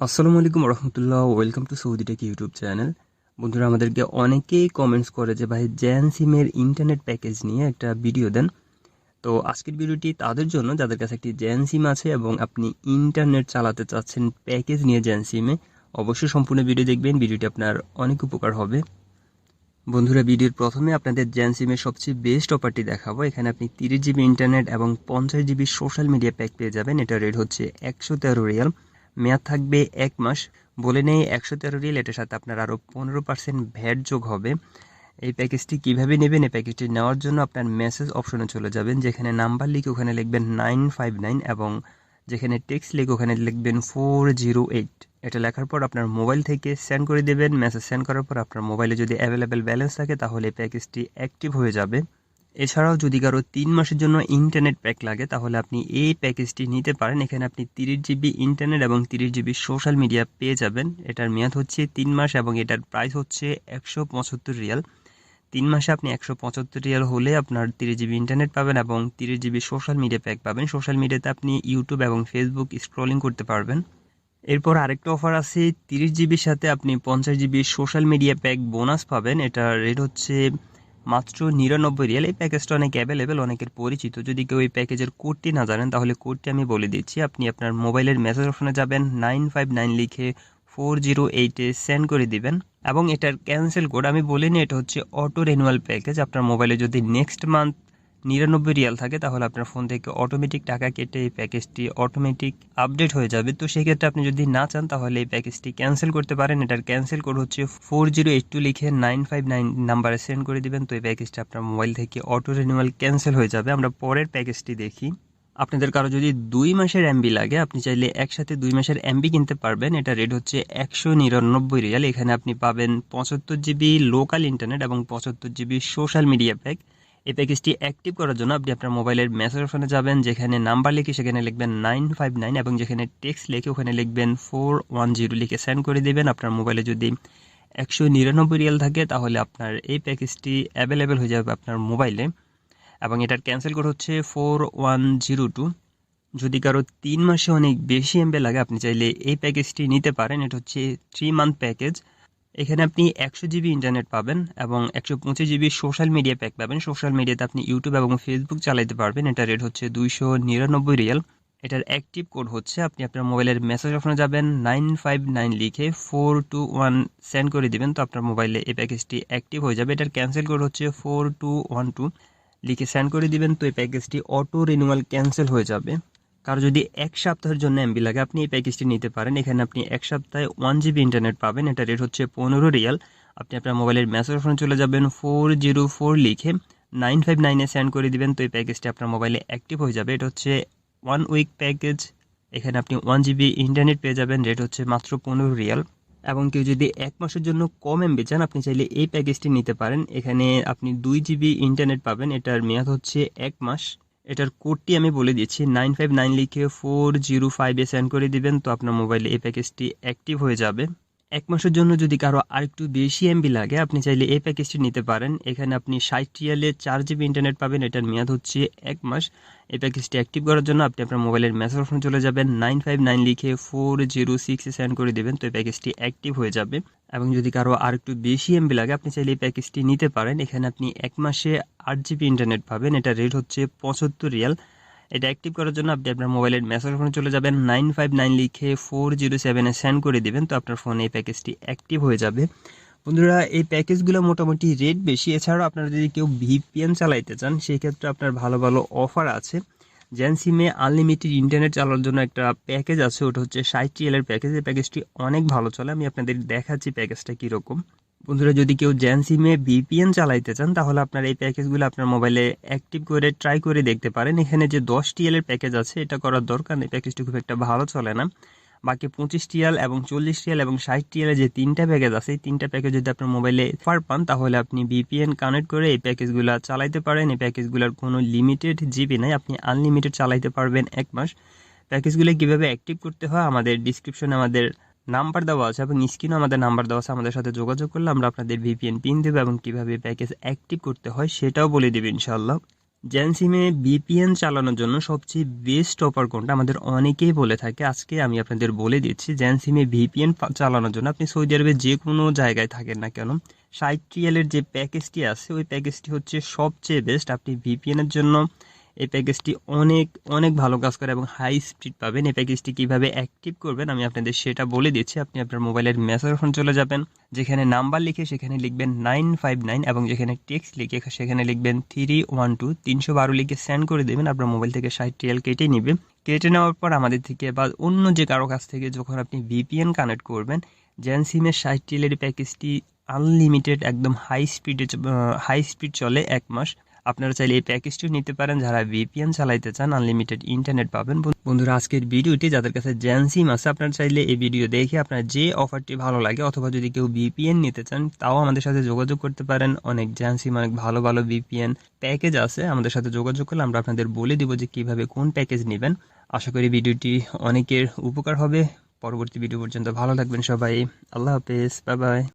আসসালামু আলাইকুম রহমতুল্লাহ welcome to Saudi tech YouTube channel. বন্ধুরা, আমাদেরকে অনেকেই কমেন্টস করে যে, ভাই জ্যান সিমের ইন্টারনেট প্যাকেজ নিয়ে একটা ভিডিও দেন। তো আজকের ভিডিওটি তাদের জন্য, যাদের কাছে একটি জ্যান সিম আছে এবং আপনি ইন্টারনেট চালাতে চাচ্ছেন প্যাকেজ নিয়ে জ্যান সিমে অবশ্যই সম্পূর্ণ ভিডিও দেখবেন। ভিডিওটি আপনার অনেক উপকার হবে। বন্ধুরা ভিডিওর প্রথমে আপনাদের জ্যান সিমের সবচেয়ে বেস্ট অফারটি দেখাবো। এখানে আপনি তিরিশ জিবি ইন্টারনেট এবং পঞ্চাশ জিবি সোশ্যাল মিডিয়া প্যাক পেয়ে যাবেন। এটা রেট হচ্ছে একশো তেরো রিয়াল। মেয়াদ থাকবে এক মাস। বলে নেই একশো তেরো রিয়েল এটার সাথে আপনার আরও পনেরো পার্সেন্ট ভ্যাট যোগ হবে। এই প্যাকেজটি কীভাবে নেবেন? এই প্যাকেজটি নেওয়ার জন্য আপনার মেসেজ অপশনে চলে যাবেন, যেখানে নাম্বার লিখে ওখানে লিখবেন নাইন ফাইভ নাইন এবং যেখানে টেক্সট লিখে ওখানে লিখবেন ফোর জিরো এইট এটা লেখার পর আপনার মোবাইল থেকে সেন্ড করে দেবেন। মেসেজ সেন্ড করার পর আপনার মোবাইলে যদি অ্যাভেলেবেল ব্যালেন্স থাকে, তাহলে প্যাকেজটি অ্যাক্টিভ হয়ে যাবে। এছাড়াও যদি কারও তিন মাসের জন্য ইন্টারনেট প্যাক লাগে, তাহলে আপনি এই প্যাকেজটি নিতে পারেন। এখানে আপনি তিরিশ জিবি ইন্টারনেট এবং তিরিশ জিবি সোশ্যাল মিডিয়া পেয়ে যাবেন। এটার মেয়াদ হচ্ছে তিন মাস এবং এটার প্রাইস হচ্ছে একশো পঁচাত্তর রিয়াল। তিন মাসে আপনি একশো পঁচাত্তর রিয়াল হলে আপনার তিরিশ জিবি ইন্টারনেট পাবেন এবং তিরিশ জিবি সোশ্যাল মিডিয়া প্যাক পাবেন। সোশ্যাল মিডিয়াতে আপনি ইউটিউব এবং ফেসবুক স্ক্রলিং করতে পারবেন। এরপর আরেকটা অফার আছে, তিরিশ জিবির সাথে আপনি পঞ্চাশ GB social media pack bonus পাবেন। এটার রেট হচ্ছে মাত্র নিরানব্বই রিয়াল। এই প্যাকেজটা অনেক অ্যাভেলেবেল অনেকের পরিচিত। যদি কেউ এই প্যাকেজের কোডটি না জানেন, তাহলে কোডটি আমি বলে দিচ্ছি। আপনি আপনার মোবাইলের মেসেজ অপশনে যাবেন নাইন ফাইভ নাইন লিখে ফোর জিরো এইটে সেন্ড করে দিবেন। এবং এটার ক্যান্সেল কোড আমি বলিনি, এটা হচ্ছে অটো রেনুয়াল প্যাকেজ আপনার মোবাইলে যদি নেক্সট মান্থ নিরানব্বই রিয়াল থাকে, তাহলে আপনার ফোন থেকে অটোমেটিক টাকা কেটে এই প্যাকেজটি অটোমেটিক আপডেট হয়ে যাবে। তো সেক্ষেত্রে আপনি যদি না চান, তাহলে এই প্যাকেজটি ক্যান্সেল করতে পারেন। এটার ক্যান্সেল কোড হচ্ছে ফোর জিরো এইট টু লিখে নাইন ফাইভ নাইন নাম্বারে সেন্ড করে দিবেন। তো এই প্যাকেজটি আপনার মোবাইল থেকে অটো রিনিউয়াল ক্যান্সেল হয়ে যাবে। আমরা পরের প্যাকেজটি দেখি। আপনাদের কারও যদি দুই মাসের এমবি লাগে, আপনি চাইলে একসাথে দুই মাসের এমবি কিনতে পারবেন। এটা রেট হচ্ছে একশো নিরানব্বই রিয়াল। এখানে আপনি পাবেন পঁচাত্তর জিবি লোকাল ইন্টারনেট এবং পঁচাত্তর জিবি সোশ্যাল মিডিয়া প্যাক এই প্যাকেজটি অ্যাক্টিভ করার জন্য আপনি আপনার মোবাইলের মেসেজ অপশনে যাবেন, যেখানে নাম্বার লিখে সেখানে লিখবেন নাইন ফাইভ নাইন এবং যেখানে টেক্সট লিখে ওখানে লিখবেন ফোর ওয়ান জিরো লিখে সেন্ড করে দেবেন। আপনার মোবাইলে যদি একশো নিরানব্বই রিয়াল থাকে, তাহলে আপনার এই প্যাকেজটি অ্যাভেলেবেল হয়ে যাবে আপনার মোবাইলে এবং এটার ক্যান্সেল কোড হচ্ছে ফোর ওয়ান জিরো টু যদি কারও তিন মাসে অনেক বেশি এমবে লাগে, আপনি চাইলে এই প্যাকেজটি নিতে পারেন। এটা হচ্ছে থ্রি মান্থ প্যাকেজ এখানে আপনি একশো জিবি ইন্টারনেট পাবেন এবং একশো পঁচিশ জিবি সোশ্যাল মিডিয়া প্যাক পাবেন। সোশ্যাল মিডিয়াতে আপনি ইউটিউব এবং ফেসবুক চালাতে পারবেন। এটা রেট হচ্ছে দুইশো নিরানব্বই রিয়াল। এটার অ্যাক্টিভ কোড হচ্ছে, আপনি আপনার মোবাইলের মেসেজ অপশনে যাবেন নাইন ফাইভ নাইন লিখে ফোর টু ওয়ান সেন্ড করে দিবেন, তো আপনার মোবাইলে এই প্যাকেজটি অ্যাক্টিভ হয়ে যাবে। এটার ক্যান্সেল কোড হচ্ছে ফোর টু ওয়ান টু লিখে সেন্ড করে দিবেন, তো এই প্যাকেজটি অটো রিনিউয়াল ক্যান্সেল হয়ে যাবে। কারও যদি এক সপ্তাহের জন্য এমবি লাগে, আপনি এই প্যাকেজটি নিতে পারেন। এখানে আপনি এক সপ্তাহে ওয়ান জিবি ইন্টারনেট পাবেন। এটা রেট হচ্ছে পনেরো রিয়াল। আপনি আপনার মোবাইলের মেসেজ ফোনে চলে যাবেন ফোর জিরো ফোর লিখে নাইন ফাইভ নাইনে সেন্ড করে দিবেন, তো এই প্যাকেজটি আপনার মোবাইলে অ্যাক্টিভ হয়ে যাবে। এটা হচ্ছে ওয়ান উইক প্যাকেজ এখানে আপনি ওয়ান জিবি ইন্টারনেট পেয়ে যাবেন। রেট হচ্ছে মাত্র পনেরো রিয়াল। এবং কেউ যদি এক মাসের জন্য কম এমবি চান, আপনি চাইলে এই প্যাকেজটি নিতে পারেন। এখানে আপনি দুই জিবি ইন্টারনেট পাবেন। এটার মেয়াদ হচ্ছে এক মাস। এটার কোডটি আমি বলে দিচ্ছি নাইন ফাইভ নাইন লিখে ফোর জিরো ফাইভে সেন্ড করে দেবেন, তো আপনার মোবাইলে এই প্যাকেজটি অ্যাক্টিভ হয়ে যাবে। এক মাসের জন্য যদি কারও আরেকটু বেশি এমবি লাগে, আপনি চাইলে এই প্যাকেজটি নিতে পারেন। এখানে আপনি ষাট রিয়ালে চার জিবি ইন্টারনেট পাবেন, এটার মেয়াদ হচ্ছে এক মাস। এই প্যাকেজটি অ্যাক্টিভ করার জন্য আপনি আপনার মোবাইলের মেসেজ অপশনে চলে যাবেন নাইন ফাইভ নাইন লিখে ফোর জিরো সিক্সে সেন্ড করে দেবেন, তো এই প্যাকেজটি অ্যাক্টিভ হয়ে যাবে। এবং যদি কারও আর একটু বেশি এমবি লাগে, আপনি চাইলে এই প্যাকেজটি নিতে পারেন। এখানে আপনি এক মাসে আট জিবি ইন্টারনেট পাবেন এটা রেট হচ্ছে পঁচাত্তর রিয়াল। এটা অ্যাক্টিভ করার জন্য আপনি আপনার মোবাইলের মেসেজ ফোনে চলে যাবেন নাইন ফাইভ নাইন লিখে ফোর জিরো সেভেনে সেন্ড করে দেবেন, তো আপনার ফোনে এই প্যাকেজটি অ্যাক্টিভ হয়ে যাবে। বন্ধুরা, এই প্যাকেজগুলো মোটামুটি রেট বেশি, এছাড়াও আপনারা যদি কেউ ভিপিএন চালাইতে চান, সেই ক্ষেত্রে আপনার ভালো ভালো অফার আছে। জেন সিমে আনলিমিটেড ইন্টারনেট চালানোর জন্য একটা প্যাকেজ আছে, ওটা হচ্ছে ষাট টিএলের প্যাকেজ এই প্যাকেজটি অনেক ভালো চলে, আমি আপনাদের দেখাচ্ছি প্যাকেজটা কীরকম। বন্ধুরা, যদি কেউ জ্যান সিমে ভিপিএন চালাইতে চান, তাহলে আপনার এই প্যাকেজগুলো আপনার মোবাইলে অ্যাক্টিভ করে ট্রাই করে দেখতে পারেন। এখানে যে দশ টিএলের প্যাকেজ আছে, এটা করার দরকার নেই, প্যাকেজটি খুব একটা ভালো চলে না। বাকি পঁচিশ টিএল এবং চল্লিশ টিএল এবং ষাট টিএলের যে তিনটা প্যাকেজ আছে, এই তিনটা প্যাকেজ যদি আপনার মোবাইলে অফার পান, তাহলে আপনি ভিপিএন কানেক্ট করে এই প্যাকেজগুলো চালাইতে পারেন। এই প্যাকেজগুলোর কোনো লিমিটেড জিবি নাই, আপনি আনলিমিটেড চালাইতে পারবেন এক মাস। প্যাকেজগুলো কীভাবে অ্যাক্টিভ করতে হয়, আমাদের ডিসক্রিপশনে আমাদের নাম্বার দেওয়া আছে এবং স্ক্রিনে আমাদের নাম্বার দেওয়া আছে, আমাদের সাথে যোগাযোগ করলে আমরা আপনাদের ভিপিএন পিন দেবো এবং কীভাবে প্যাকেজ অ্যাক্টিভ করতে হয় সেটাও বলে দেবে ইনশাল্লাহ জেন সিমে ভিপিএন চালানোর জন্য সবচেয়ে বেস্ট অফার কোনটা আমাদের অনেকেই বলে থাকে। আজকে আমি আপনাদের বলে দিচ্ছি জেন সিমে ভিপিএন চালানোর জন্য আপনি সৌদি আরবে যে কোনো জায়গায় থাকেন না কেন ষাট রিয়ালের যে প্যাকেজটি আছে, ওই প্যাকেজটি হচ্ছে সবচেয়ে বেস্ট আপনি ভিপিএনের জন্য এই প্যাকেজটি অনেক অনেক ভালো কাজ করে এবং হাই স্পিড পাবেন। এই প্যাকেজটি কীভাবে অ্যাক্টিভ করবেন আমি আপনাদের সেটা বলে দিচ্ছি। আপনি আপনার মোবাইলের মেসেজ ফোন চলে যাবেন, যেখানে নাম্বার লিখে সেখানে লিখবেন নাইন ফাইভ নাইন এবং যেখানে টেক্সট লিখে সেখানে লিখবেন থ্রি ওয়ান টু তিনশো বারো লিখে সেন্ড করে দেবেন। আপনার মোবাইল থেকে ষাট রিয়াল কেটে নেবে। কেটে নেওয়ার পর আমাদের থেকে বা অন্য যে কারও কাছ থেকে যখন আপনি ভিপিএন কানেক্ট করবেন জেন সিমের ষাট রিয়ালের প্যাকেজটি আনলিমিটেড একদম হাই স্পিডে হাই স্পিড চলে এক মাস। আপনারা চাইলে এই প্যাকেজটিও নিতে পারেন। যারা ভিপিএন চালাইতে চান আনলিমিটেড ইন্টারনেট পাবেন। বন্ধুরা, আজকের ভিডিওটি যাদের কাছে জ্যানসিম আছে আপনারা চাইলে এই ভিডিও দেখে আপনার যে অফারটি ভালো লাগে, অথবা যদি কেউ ভিপিএন নিতে চান, তাও আমাদের সাথে যোগাযোগ করতে পারেন। অনেক জ্যানসিম অনেক ভালো ভালো ভিপিএন প্যাকেজ আছে। আমাদের সাথে যোগাযোগ করলে আমরা আপনাদের বলে দিব যে কীভাবে কোন প্যাকেজ নেবেন। আশা করি ভিডিওটি অনেকের উপকার হবে। পরবর্তী ভিডিও পর্যন্ত ভালো থাকবেন সবাই। আল্লাহ হাফেজ। Bye bye